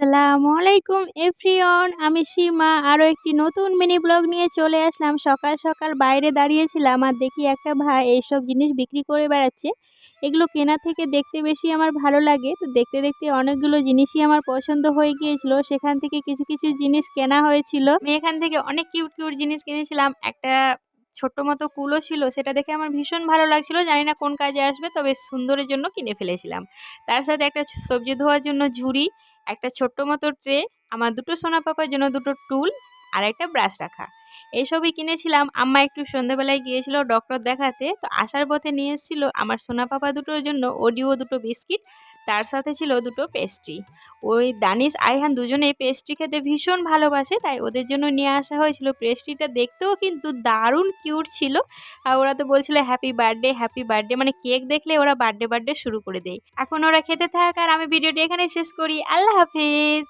আসসালামু আলাইকুম এভরিওয়ান, আমি সীমা। আরও একটি নতুন মিনি ব্লগ নিয়ে চলে আসলাম। সকাল সকাল বাইরে দাঁড়িয়েছিলাম আর দেখি একটা ভাই এইসব জিনিস বিক্রি করে বেড়াচ্ছে। এগুলো কেনা থেকে দেখতে বেশি আমার ভালো লাগে। তো দেখতে দেখতে অনেকগুলো জিনিসই আমার পছন্দ হয়ে গিয়েছিল। সেখান থেকে কিছু কিছু জিনিস কেনা হয়েছিল। আমি এখান থেকে অনেক কিউট কিউট জিনিস কিনেছিলাম। একটা ছোট্ট মতো কুলো ছিল, সেটা দেখে আমার ভীষণ ভালো লাগছিল। জানি না কোন কাজে আসবে, তবে সুন্দরের জন্য কিনে ফেলেছিলাম। তার সাথে একটা সবজি ধোয়ার জন্য ঝুড়ি একটা ছোট্ট মতো ট্রে, আমার দুটো সোনা পাপার জন্য দুটো টুল আর একটা ব্রাশ রাখা। এইসবই কিনেছিলাম। আম্মা একটু সন্ধ্যেবেলায় গিয়েছিল ডক্টর দেখাতে, তো আসার পথে নিয়ে এসেছিল আমার সোনা পাপা দুটোর জন্য অডিও দুটো বিস্কিট তার সাথে ছিল দুটো পেস্ট্রি ওই দানিশ, আইহান দুজনে পেস্ট্রি খেতে ভীষণ ভালোবাসে, তাই ওদের জন্য নিয়ে আসা হয়েছিল পেস্ট্রিটা দেখতেও কিন্তু দারুণ কিউট ছিল। আর ওরা তো বলছিল হ্যাপি বার্থডে হ্যাপি বার্থডে মানে কেক দেখলে ওরা বার্থডে বার্থডে শুরু করে দেয়। এখন ওরা খেতে থাক, আর আমি ভিডিওটি এখানে শেষ করি। আল্লাহ হাফিজ!